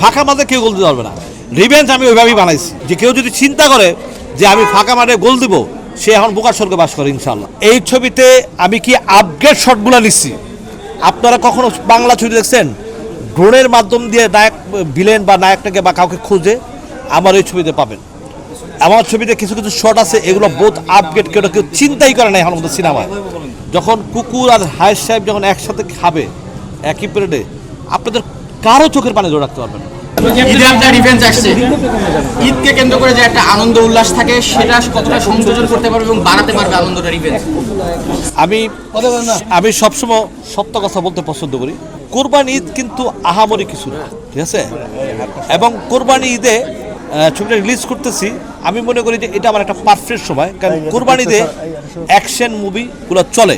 ফাঁকা মাঠে কেউ গোল দিতে পারবে না। রিভেঞ্জ আমি ওইভাবেই বানাইছি। যে কেউ যদি চিন্তা করে যে আমি ফাঁকা মাঠে গোল দিব, সে এখন বোকার স্বর্গে বাস করে ইনশাল্লাহ এই ছবিতে আমি কি আপগ্রেড শটগুলো নিচ্ছি? আপনারা কখনো বাংলা ছবি দেখছেন? ড্রোনের মাধ্যম দিয়ে নায়ক ভিলেন বা নায়কটাকে বা কাউকে খুঁজে আমার এই ছবিতে পাবেন। আমার ছবিতে কিছু কিছু শট আছে, এগুলো বোধ আপগ্রেড কেউ কেউ চিন্তাই করে না এখন মতো সিনেমায়। যখন কুকুর আর হায়ের সাহেব যখন একসাথে খাবে, একই পিরিয়ডে আপনাদের কারও চোখের পানি ধরে রাখতে পারবেন ঈদে আপনার রিভেঞ্জ আসছে ঈদকে কেন্দ্র করে যে একটা আনন্দ উল্লাস থাকে সেটা কতটা সংযোজন করতে পারবে এবং বাড়াতে পারবে আনন্দটা রিভেঞ্জ আমি আমি সবসময় সত্য কথা বলতে পছন্দ করি। কোরবানি ঈদ কিন্তু আহামরি কিছু না ঠিক আছে? এবং কোরবানি ঈদে ছবিটা রিলিজ করতেছি। আমি মনে করি যে এটা আমার একটা পারফেক্ট সময় কারণ কোরবানি ঈদে অ্যাকশন মুভিগুলো চলে।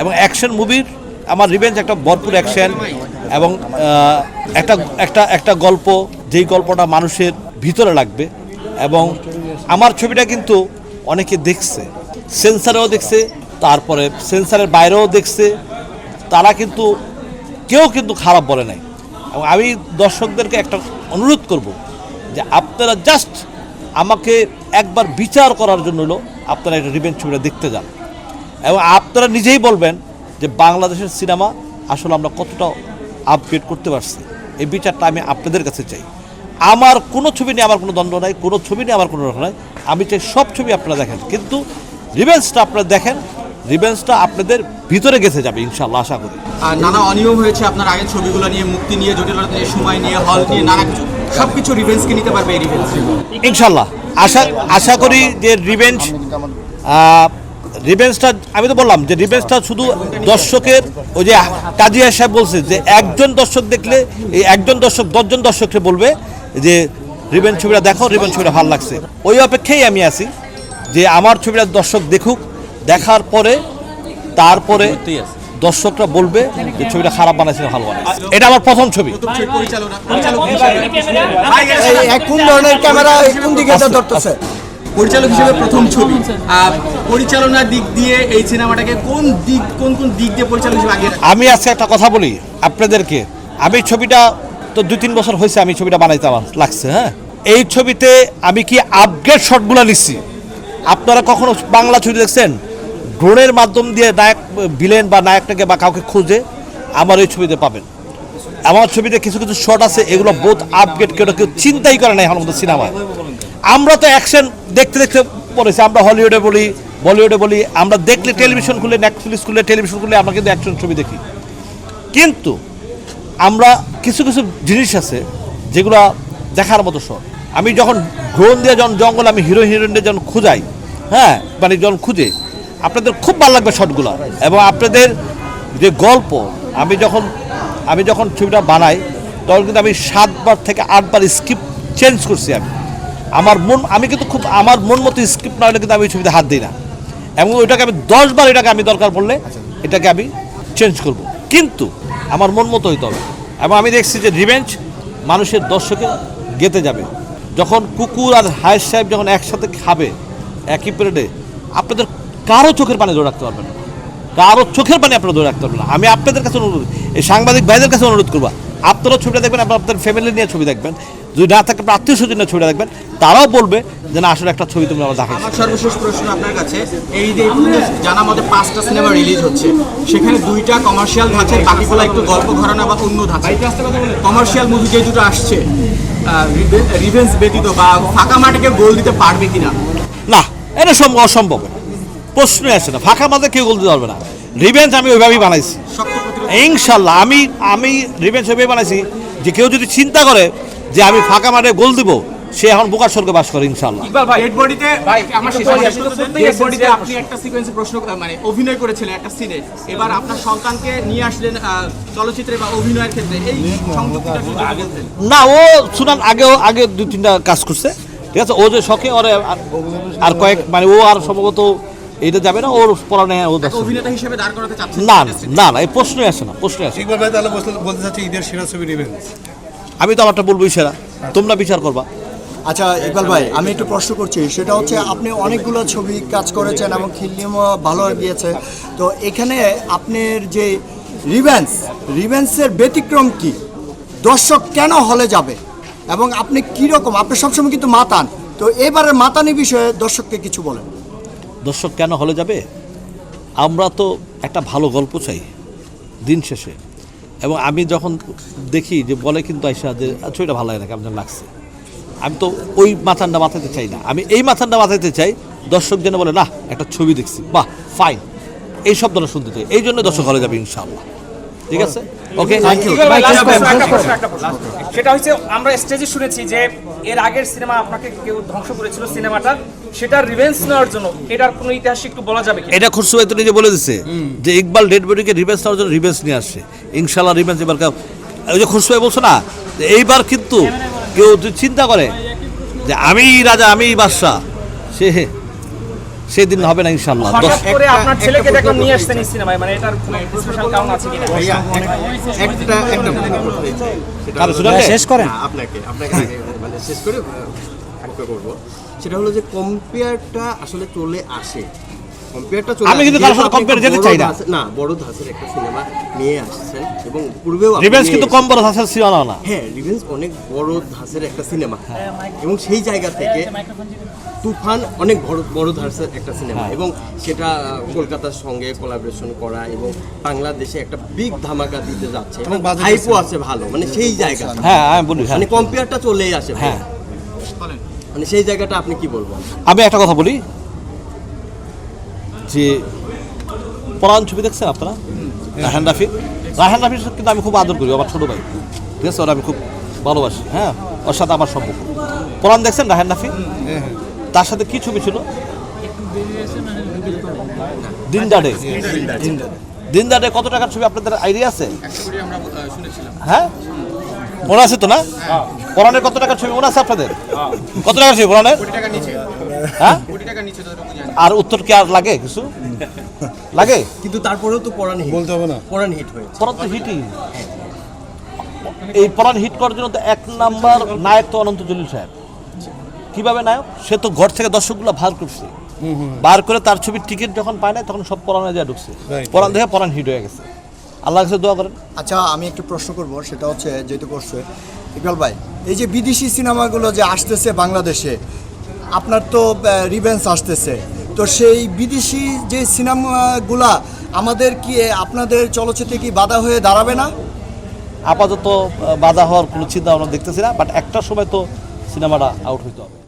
এবং অ্যাকশন মুভির আমার রিভেঞ্জ একটা ভরপুর অ্যাকশন এবং একটা একটা একটা গল্প, যেই গল্পটা মানুষের ভিতরে লাগবে এবং আমার ছবিটা কিন্তু অনেকে দেখছে, সেন্সারেও দেখছে, তারপরে সেন্সারের বাইরেও দেখছে, তারা কিন্তু, কেউ কিন্তু খারাপ বলে নাই। এবং আমি দর্শকদেরকে একটা অনুরোধ করব যে আপনারা জাস্ট আমাকে একবার বিচার করার জন্য হলো আপনারা একটা রিভেঞ্জ ছবিটা দেখতে যান। এবং আপনারা নিজেই বলবেন যে বাংলাদেশের সিনেমা আসলে আমরা কতটা আপগ্রেড করতে পারছি। এই বিচারটা আমি আপনাদের কাছে চাই। আমার কোনো ছবি নিয়ে আমার কোনো দ্বন্দ্ব নাই কোনো ছবি নিয়ে আমার কোনো রকম নাই। আমি চাই সব ছবি আপনারা দেখেন। কিন্তু রিভেন্সটা আপনারা দেখেন রিভেন্সটা আপনাদের ভিতরে গেছে যাবে ইনশাল্লাহ আশা করি। আর নানা অনিয়ম হয়েছে আপনার আগের ছবিগুলো নিয়ে মুক্তি নিয়ে জটিলতা নিয়ে সময় নিয়ে হল নিয়ে নানা কিছু। সব কিছু রিভেঞ্জকে নিতে পারবে এই রিভেঞ্জ ইনশাল্লাহ আশা আশা করি যে রিভেঞ্জ রিভেঞ্জটা আমি তো বললাম যে রিভেঞ্জটা শুধু দর্শকের ওই যে কাজিয়া সাহেব বলছে যে একজন দর্শক দেখলে এই একজন দর্শক দশজন দর্শককে বলবে যে রিভেঞ্জ ছবিটা দেখো রিভেঞ্জ ছবিটা ভালো লাগছে। ওই অপেক্ষায় আমি আছি যে আমার ছবিটা দর্শক দেখুক দেখার পরে তারপরে দর্শকরা বলবে যে ছবিটা খারাপ বানাইছে ভালো বানাইছে। এটা আমার প্রথম ছবি। কোন ধরনের ক্যামেরা কোন দিকে ধরতেছে? পরিচালক হিসেবে প্রথম ছবি। পরিচালনার দিক দিয়ে এই সিনেমাটাকে কোন দিক কোন কোন দিক দিয়ে পরিচালক হিসেবে আগে আমি আজকে একটা কথা বলি আপনাদেরকে। আমি ছবিটা তো দুই তিন বছর হয়েছে আমি ছবিটা বানাইতে আমার লাগছে হ্যাঁ? এই ছবিতে আমি কি আপগ্রেড শটগুলো নিচ্ছি আপনারা কখনো বাংলা ছবি দেখছেন? ড্রোনের মাধ্যম দিয়ে নায়ক ভিলেন বা নায়কটাকে বা কাউকে খুঁজে আমার এই ছবিতে পাবেন। আমার ছবিতে কিছু কিছু শট আছে এগুলো বোধ আপগ্রেড কেউ কেউ চিন্তাই করে না এখন মতো সিনেমায়। আমরা তো অ্যাকশন দেখতে দেখতে পড়েছি, আমরা হলিউডে বলি, বলিউডে বলি, আমরা দেখলে টেলিভিশন খুলে নেটফ্লিক্স খুলে টেলিভিশন খুলে, আমরা কিন্তু অ্যাকশন ছবি দেখি। কিন্তু আমরা কিছু কিছু জিনিস আছে যেগুলো দেখার মতো শট আমি যখন ড্রোন দিয়ে যখন জঙ্গল, আমি হিরো হিরোইনদের যখন খুঁজাই হ্যাঁ মানে যখন খুঁজে, আপনাদের খুব ভালো লাগবে শটগুলো এবং আপনাদের যে গল্প, আমি যখন আমি যখন ছবিটা বানাই, তখন কিন্তু আমি সাতবার থেকে আটবার স্ক্রিপ্ট চেঞ্জ করছি আমি। আমার মন আমি কিন্তু খুব আমার মন মতো স্ক্রিপ্ট না হলে কিন্তু আমি ছবিতে হাত দিই না। এবং ওইটাকে আমি দশবার এটাকে আমি দরকার পড়লে এটাকে আমি চেঞ্জ করব। কিন্তু আমার মন মতো হইতে হবে। এবং আমি দেখছি যে রিভেঞ্জ মানুষের দর্শকে গেতে যাবে। যখন কুকুর আর হায়ের সাহেব যখন একসাথে খাবে একই পিরিয়ডে আপনাদের কারও চোখের পানি ধরে রাখতে পারবেন না। কারও চোখের পানি আপনারা ধরে রাখতে পারবেন না। আমি আপনাদের কাছে অনুরোধ এই সাংবাদিক ভাইদের কাছে অনুরোধ করব আপনারা ছবিটা দেখবেন আপনার আপনার ফ্যামিলি নিয়ে ছবি দেখবেন। যদি না থাকে আত্মীয় স্বজন নিয়ে ছবিটা দেখবেন। তারাও বলবে যে না আসলে একটা ছবি তুমি আমার দেখাইছো। আমার সর্বশেষ প্রশ্ন আপনার কাছে এই যে জানা মতে পাঁচটা সিনেমা রিলিজ হচ্ছে সেখানে দুইটা কমার্শিয়াল ধাঁচের বাকিগুলো একটু গল্প ঘরানা বা অন্য ধাঁচে। কমার্শিয়াল মুভি যে দুটো আসছে রিভেন্স ব্যতীত বা ফাঁকা মাটিকে গোল দিতে পারবে কিনা? না এটা সম্ভব অসম্ভব। প্রশ্নই আসে না। ফাঁকা মাঝে কেউ বলতে পারবে না। রিভেন্স আমি ওইভাবেই বানাইছি। ইনশাল্লাহ আমি আমি রিভেঞ্জ ওইভাবে বানাইছি যে কেউ যদি চিন্তা করে যে আমি ফাঁকা মাঠে গোল দিব সে এখন বোকার স্বর্গে বাস করে ইনশাল্লাহ ডেড বডিতে আমার শেষ ডেড বডিতে আপনি একটা সিকোয়েন্সে প্রশ্ন মানে অভিনয় করেছিলেন একটা সিনে এবার আপনার সন্তানকে নিয়ে আসলেন চলচ্চিত্রে বা অভিনয়ের ক্ষেত্রে। এই সংযুক্তিটা না ও শুনান আগেও আগে দুই তিনটা কাজ করছে। ঠিক আছে ও যে শখে ওরে আর- আর কয়েক মানে ও আর সম্ভবত এইটা যাবে না ওর পড়ানো ও। অভিনেতা হিসেবে দাঁড় করাতে চাচ্ছেন না না না এই প্রশ্নই আসে না প্রশ্নই আসে ইকবাল ভাই তাহলে বলতে- চাচ্ছি ঈদের সেরা ছবি রিভেঞ্জ আমি তো আমারটা বলবোই সেরা। তোমরা বিচার করবা। আচ্ছা ইকবাল ভাই আমি একটু প্রশ্ন করছি। সেটা হচ্ছে আপনি অনেকগুলো ছবি কাজ করেছেন এবং ফিল্মও ভালো গিয়েছে। তো এখানে আপনার যে রিভেন্স রিভেন্সের ব্যতিক্রম কি? দর্শক কেন হলে যাবে? এবং আপনি কীরকম? আপনি সবসময় কিন্তু মাতান। তো এবারের মাতানি বিষয়ে দর্শককে কিছু বলেন। দর্শক কেন হলে যাবে? আমরা তো একটা ভালো গল্প চাই দিন শেষে। এবং আমি যখন দেখি যে বলে কিন্তু আইসা যে "আ, ছবিটা ভালো লাগে না কেমন যেন লাগছে? আমি তো ওই মাথানটা মাথাতে চাই না। আমি এই মাথানটা মাথাতে চাই দর্শক যেন বলে না একটা ছবি দেখছি বাহ ফাইন এই শব্দটা শুনতে চাই। এই জন্য দর্শক হলে যাবে ইনশাআল্লাহ। ঠিক আছে? ওকে। সেটা হচ্ছে আমরা স্টেজে শুনেছি যে এর আগের সিনেমা আপনাকে কেউ ধ্বংস করেছিল সিনেমাটা সেটার রিভেন্স নেওয়ার জন্য। এটার কোনো ইতিহাস একটু বলা যাবে কি এটা খুরশু ভাই তো নিজে বলে দিচ্ছে যে ইকবাল ডেড বডিকে রিভেন্স নেওয়ার জন্য রিভেন্স নিয়ে আসছে। ইনশাল্লাহ রিভেন্স এবার ওই যে খুরশু ভাই বলছো না এইবার কিন্তু কেউ যদি চিন্তা করে যে আমি রাজা আমি বাদশাহ সে সেদিন হবে না ইনশাল্লাহ দশ করে আপনার ছেলেকে দেখলাম নিয়ে আসছেন এই সিনেমায় মানে এটার কোনো স্পেশাল কারণ আছে কিনা? ভাইয়া একটা একটা সেটা শুনাবে? শেষ করেন। আপনাকে আপনাকে মানে শেষ করে আরেকটা করব। সেটা হলো যে কম্পেয়ারটা আসলে চলে আসে। কম্পেয়ারটা চলে আমি কিন্তু কারোর সাথে একটা যেতে চাই না। না বড় ধাঁচের একটা সিনেমা নিয়ে আসছেন এবং পূর্বেও নিয়ে কিন্তু কম বড় ধাঁচের ছিল না। হ্যাঁ রিভেন্স অনেক বড় ধাঁচের একটা সিনেমা এবং সেই জায়গা থেকে তুফান অনেক বড় বড় ধাঁচের একটা সিনেমা এবং সেটা কলকাতার সঙ্গে কোলাবরেশন করা এবং বাংলাদেশে একটা বিগ ধামাকা দিতে যাচ্ছে। এবং হাইপও আছে ভালো মানে সেই জায়গা। হ্যাঁ হ্যাঁ। মানে কম্পেয়ারটা চলেই আসে। হ্যাঁ। মানে সেই জায়গাটা আপনি কি বলবেন? আমি একটা কথা বলি। যে পরাণ ছবি দেখছেন আপনারা? রাহান রাফি? রাহান রাফির কিন্তু আমি খুব আদর করি আমার ছোট ভাই। ঠিক আছে ওরা আমি খুব ভালোবাসি হ্যাঁ? ওর সাথে আমার সম্পর্ক। পরাণ দেখছেন রাহান রাফি? তার সাথে কি ছবি ছিল? দিনদাডে দিনদাডে কত টাকার ছবি আপনাদের আইডিয়া আছে? হ্যাঁ? মনে আছে তো না? কত টাকার ছবি মনে আছে আপনাদের? কত টাকার ছবি হ্যাঁ? আর উত্তর কি আর লাগে কিছু? লাগে? কিন্তু তারপরেও তো হিট বলতে হবে না। হিট পরাণ তো হিটই এই হিট করার জন্য তো এক নাম্বার নায়ক তো অনন্ত জলিল সাহেব। কীভাবে নায়ক? সে তো ঘর থেকে দর্শকগুলো ভার করছে। বার করে তার ছবির টিকিট যখন পায় না তখন সব পরাণে যা ঢুকছে. পরাণ দেখে পরাণ হিট হয়ে গেছে। আল্লাহ কাছে দোয়া করেন। আচ্ছা আমি একটু প্রশ্ন করব সেটা হচ্ছে যেহেতু করছে। ইকবাল ভাই এই যে বিদেশি সিনেমাগুলো যে আসতেছে বাংলাদেশে আপনার তো রিভেন্স আসতেছে। তো সেই বিদেশি যে সিনেমাগুলা আমাদের কি আপনাদের চলচ্চিত্রে কি বাধা হয়ে দাঁড়াবে না? আপাতত বাধা হওয়ার কোনো চিন্তা আমরা দেখতেছি না বাট একটা সময় তো সিনেমাটা আউট হইতে হবে।